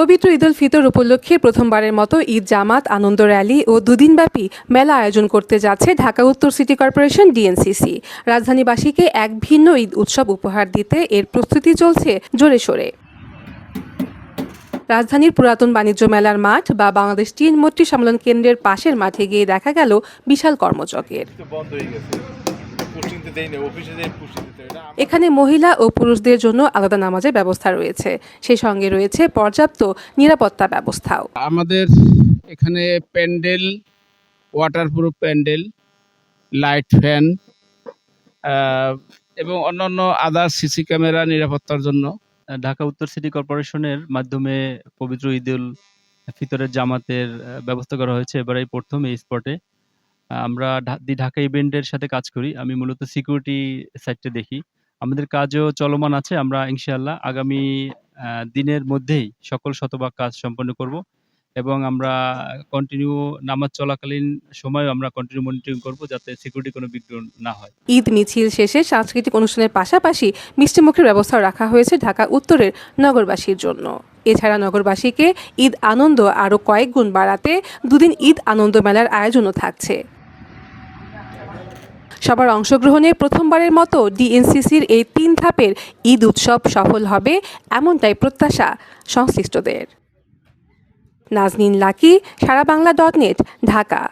পবিত্র ঈদ উল ফিতর উপলক্ষে প্রথমবারের মতো ঈদ জামাত, আনন্দ র্যালি ও দুদিনব্যাপী মেলা আয়োজন করতে যাচ্ছে ঢাকা উত্তর সিটি কর্পোরেশন ডিএনসিসি। রাজধানীবাসীকে এক ভিন্ন ঈদ উৎসব উপহার দিতে এর প্রস্তুতি চলছে জোরে সোরে। রাজধানীর পুরাতন বাণিজ্য মেলার মাঠ বা বাংলাদেশ টিন মৈত্রী সম্মেলন কেন্দ্রের পাশের মাঠে গিয়ে দেখা গেল বিশাল কর্মযজ্ঞের। অফিসে পুষ্টি দিতে এটা এখানে মহিলা ও পুরুষদের জন্য আলাদা নামাজের ব্যবস্থা রয়েছে। সেই সঙ্গে রয়েছে পর্যাপ্ত নিরাপত্তা ব্যবস্থাও। আমাদের এখানে pandal waterproof pandal light fan এবং অন্যান্য আদার সিসি ক্যামেরা নিরাপত্তার জন্য। ঢাকা উত্তর সিটি কর্পোরেশনের মাধ্যমে পবিত্র ঈদুল ফিতরের জামাতের ব্যবস্থা করা হয়েছে। এবার এই প্রথম এই স্পটে আমরা দি ঢাকা ইভেন্টের সাথে কাজ করি। আমি মূলত সিকিউরিটি সাইডটা দেখি। আমাদের কাজও চলমান আছে। আমরা ইনশাআল্লাহ আগামী দিনের মধ্যেই সকল শতভাগ কাজ সম্পন্ন করব এবং আমরা কন্টিনিউ নামাজ চলাকালীন সময়ও আমরা কন্টিনিউ মনিটরিং করব যাতে সিকিউরিটি কোনো বিঘ্ন না হয়। ঈদ মিছিল শেষে সাংস্কৃতিক অনুষ্ঠানের পাশাপাশি মিষ্টিমুখের ব্যবস্থাও রাখা হয়েছে ঢাকা উত্তরের নগরবাসীর জন্য। এছাড়া নগরবাসীকে ঈদ আনন্দ আরও কয়েক গুণ বাড়াতে দুদিন ঈদ আনন্দ মেলার আয়োজনও থাকছে। সবার অংশগ্রহণে প্রথমবারের মতো ডিএনসিসির এই তিন ধাপের ঈদ উৎসব সফল হবে এমনটাই প্রত্যাশা সংশ্লিষ্টদের। Naznin Lucky, Sara Bangla dot net, Dhaka.